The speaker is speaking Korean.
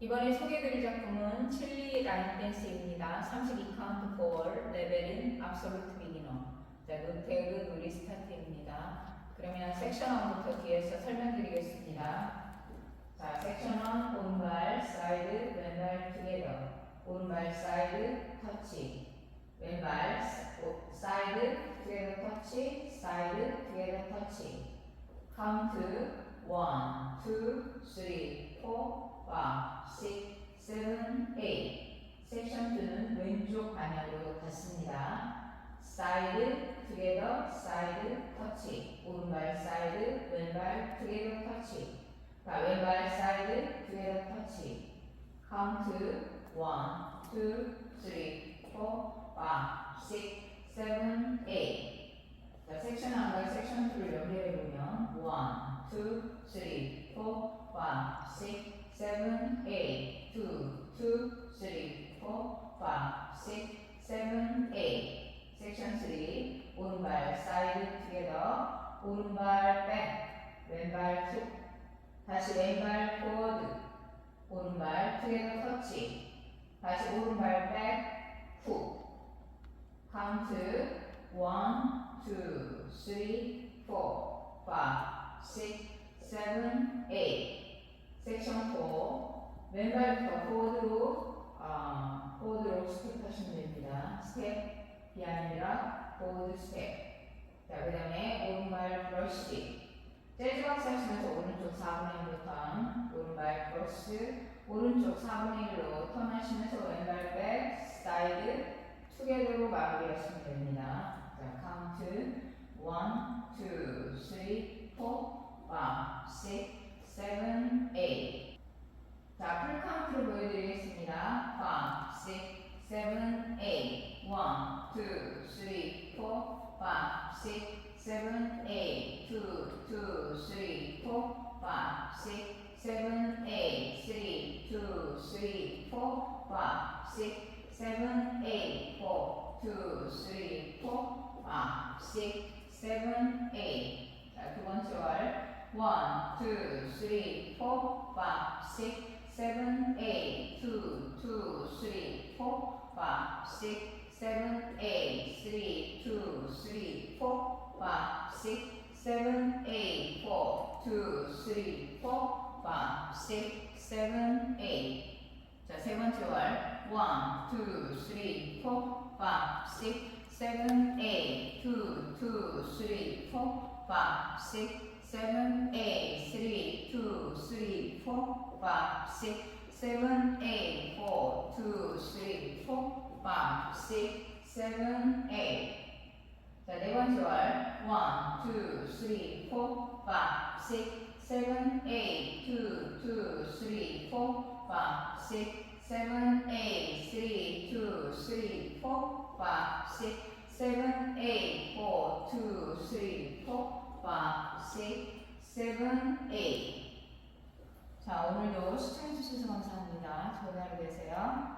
이번에 소개해드릴 작품은 칠리 라인 댄스입니다. 32카운트 4 레벨은 absolute beginner. 자, 노태그 놀이 스타트입니다. 그러면 섹션 1부터 뒤에서 설명드리겠습니다. 자, 섹션 1 오른발 사이드 왼발 투게더 오른발 사이드 터치 왼발 오- 사이드 투게더 터치 사이드 투게더 터치 카운트 1, 2, 3, 4, 5, 6, 7, 8 섹션 2는 왼쪽 방향으로 갔습니다. 사이드 투게더 사이드 터치 오른발 사이드 왼발 투게더 터치 자, 왼발 사이드 투게더 터치 카운트 1, 2, 3, 4, 5, 6, 7, 8 자, 섹션 1과 섹션 2를 연결해 보면 1, 2, 3, 4, 5, 6, 7, 8 2, 2, 3, 4, 5, 6, 7, 8 섹션 3 오른발 사이드 투게더 오른발 백 왼발 툭 다시 왼발 포워드 오른발 투게더 터치 다시 오른발 백훅 카운트 1, 2, 3, 4, 5, 6, 7, 8 섹션 4 왼발부터 포워드로 아, 포워드로 스텝 하시면 됩니다. 스텝 이 아니라 포워드 스텝. 자, 그 다음에 오른발 브러쉬. 재즈 박스 하시면서 오른쪽 4분의 1로 턴. 오른발 크로스 오른쪽 4분의 1로 턴 하시면서 왼발 백 사이드 투게더로 마무리하시면 됩니다 자, 카운트 1, 2, 3, 4, 5, 6, 7, 8 자, 풀 카운트로 보여드리겠습니다 5, 6, 7, 8 1, 2, 3, 4, 5, 6, 7, 8 2, 2, 3, 4, 5, 6, 7, 8 3, 2, 3, 4, 5, 6, 7, 8 4, 2, 3, 4, 5, 6, 7, 8 자, 두 번째 월. 1, 2, 3, 4, 5, 6, 7, 8 2, 2, 3, 4, 5, 6, 7, 8 3, 2, 3, 4, 5, 6, 7, 8 4, 2, 3, 4, 5, 6, 7, 8 자, 세 번째 월 1, 2, 3, 4, 5, 6, 7, 8 2, 2, 3, 4, 5, 6, 7, 8 3, 2, 3, 4, 5, 6, 7, 8 4, 2, 3, 4, 5, 6, 7, 8 자, 네 번째 월. 1, 2, 3, 4, 5, 6, 7, 8 2, 2, 3, 4, 5, 6, 7, 8 3, 2, 3, 4, 5, 6, 7, 8 4, 2, 3, 4, 5, 6, 7, 8 자, 오늘도 시청해주셔서 감사합니다. 좋은 하루 되세요.